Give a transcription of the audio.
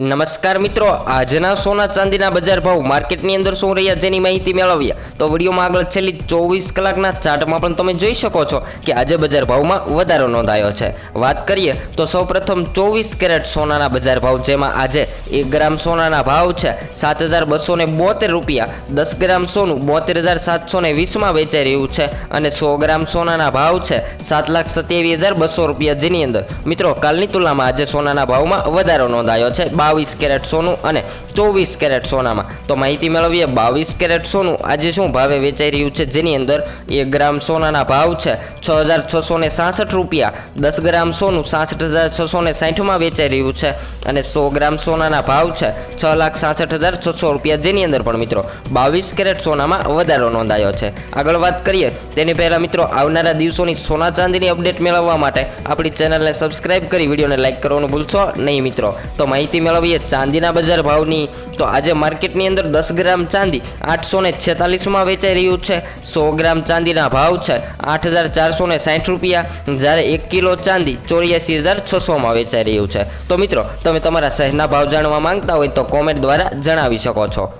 નમસ્કાર મિત્રો, આજના સોના ચાંદીના બજાર ભાવ માર્કેટની અંદર શું રહ્યા જેની માહિતી મેળવીએ? તો વિડીયોમાં આગળ છેલ્લી ચોવીસ કલાકના ચાર્ટમાં પણ તમે જોઈ શકો છો કે આજે બજાર ભાવમાં વધારો નોંધાયો છે. વાત કરીએ તો સૌપ્રથમ ચોવીસ કેરેટ સોનાના બજાર ભાવ, જેમાં આજે એક ગ્રામ સોનાના ભાવ છે સાત હજાર બસો ને બોતેર રૂપિયા. દસ ગ્રામ સોનું બોતેર હજાર સાતસો ને વીસમાં વેચાઈ રહ્યું છે અને સો ગ્રામ સોનાના ભાવ છે સાત લાખ સત્યાવીસ હજાર બસો રૂપિયા જેની અંદર. મિત્રો, કાલની તુલનામાં આજે સોનાના ભાવમાં વધારો નોંધાયો છે. બાવીસ કેરેટ સોનું અને ચોવીસ કેરેટ સોનામાં. તો માહિતી મેળવીએ, બાવીસ કેરેટ સોનું આજે શું ભાવે વેચાઈ રહ્યું છે? જેની અંદર એક ગ્રામ સોનાના ભાવ છે છ હજાર છસો ને સાસઠ રૂપિયા. દસ ગ્રામ સોનું સાસઠ હજાર છસો ને સાઠમાં વેચાઈ રહ્યું છે અને સો ગ્રામ સોનાના ભાવ છે છ લાખ સાસઠ હજાર છસો રૂપિયા. જેની અંદર પણ મિત્રો, બાવીસ કેરેટ સોનામાં વધારો નોંધાયો છે. આગળ વાત કરીએ, તેની પહેલાં મિત્રો, આવનારા દિવસોની સોના ચાંદીની અપડેટ મેળવવા માટે આપણી ચેનલને સબસ્ક્રાઇબ કરી, વિડીયોને લાઇક કરવાનું ભૂલશો નહીં મિત્રો. તો માહિતી મેળવીએ ચાંદીના બજાર ભાવની, તો આજે માર્કેટની અંદર દસ ગ્રામ ચાંદી આઠસો ને છેતાલીસમાં વેચાઈ રહ્યું છે. સો ગ્રામ ચાંદીના ભાવ છે આઠ હજાર ચારસો ને સાઠ રૂપિયા. જ્યારે એક કિલો ચાંદી ચોર્યાસી હજાર છસોમાં વેચાઈ રહ્યું છે. તો મિત્રો, તમે તમારા શહેરના ભાવ જાણવા માંગતા હોય તો કોમેન્ટ દ્વારા જણાવી શકો છો.